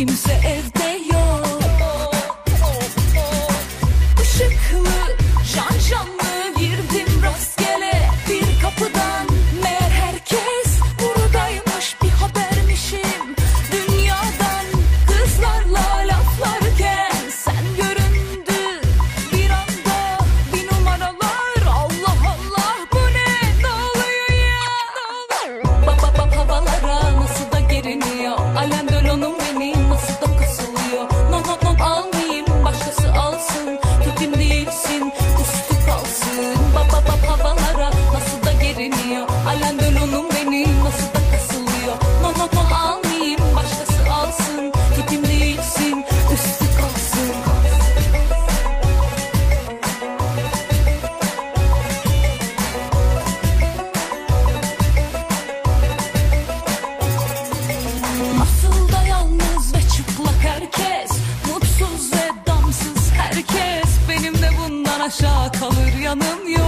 kimse kalır yanım yok